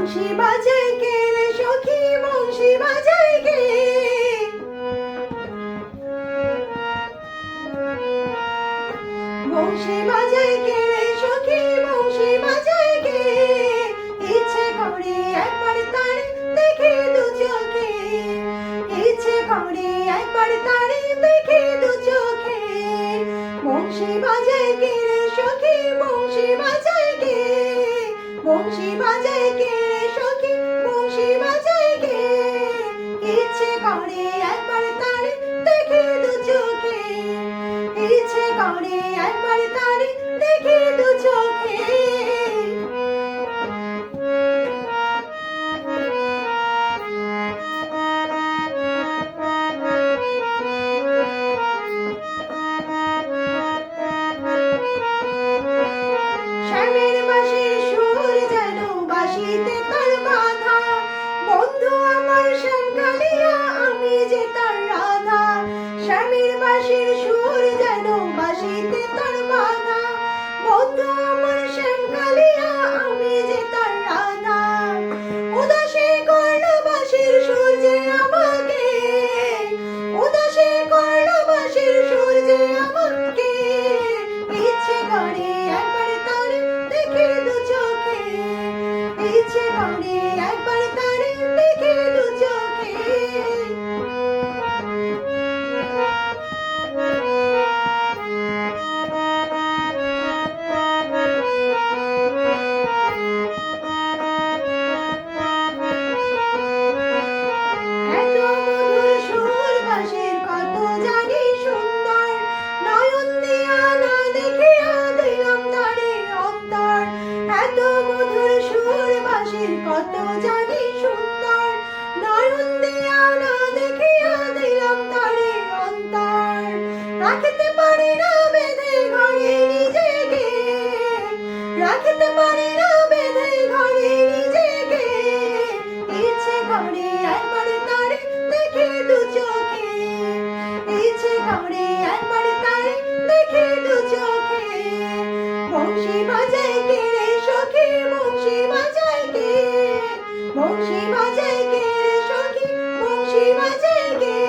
বংশী বাজায় কে রে সখী বংশী বাজায় কে? বংশী বাজায় কে রে সখী বংশী বাজায় কে? ইচ্ছে করে একবার তারে দেখে দু চোখে। ইচ্ছে করে একবার তারে দেখে দু চোখে। বংশী বাজায় কে রে সখী বংশী বাজায় কে? বংশী বাজায় কে তার রাধা, স্বামীর বাঁশির সুর যেন বাঁশিতে তার বাধা। বন্ধু আমার শ্যাম কালিয়া আমি যে তার রাধা। উদাসী কর্ণ বাঁশির সুর যে আমাকে, উদাসী কর্ণ বাঁশির সুর যে আমাকে, ইচ্ছে করে হাসির কত জানি সুন্দর। নয়ন দিয়া না দেখিয়া দিলাম তারে অন্তর। রাখতে পারি না বেঁধে ঘরে নিজেকে। রাখতে পারি না বেঁধে ঘরে নিজেকে। ইচ্ছে করে একবার তারে দেখে দু চোখে। ইচ্ছে করে একবার তারে দেখে দু চোখে। বংশী বাজায় কে রে সখী বংশী বাজায় বংশী বাজাই কে সখী বংশী বাজাই কে